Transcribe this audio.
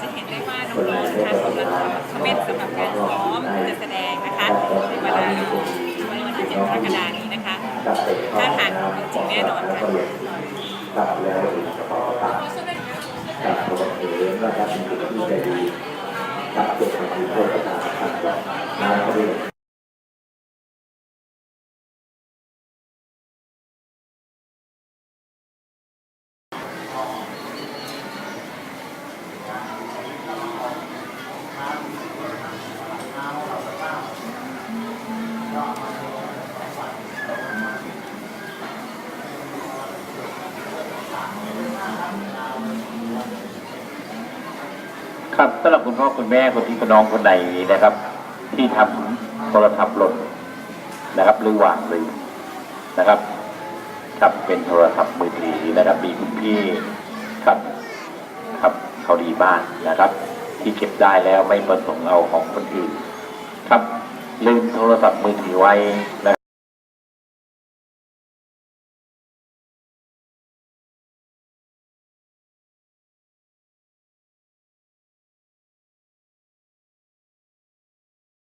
จะเห็นได้ว่าน้องๆนะคะกำลังคอมเมนต์สำหรับการซ้อมจะแสดงนะคะในเวลาวันที่7กรกฎาคมนี้นะคะท่าทางของจริงแน่นอนค่ะตัดแล้วเฉพาะตัดตัดตัวเองนะครับเป็นสิ่งที่ใจดีตัดเกิดความดีโทษประการตัดแบ ครับสำหรับคุณพ่อคุณแม่คนที่คุณน้องคนใดนะครับ ที่ทำโทรศัพท์หล่นนะครับ หรือวางลืมนะครับครับเป็นโทรศัพท์มือถือนะครับ มีคุณพี่ครับครับเขาดีมากนะครับ ที่เก็บได้แล้วไม่ประสงค์เอาของคนอื่น ครับลืมโทรศัพท์มือถือไว้นะ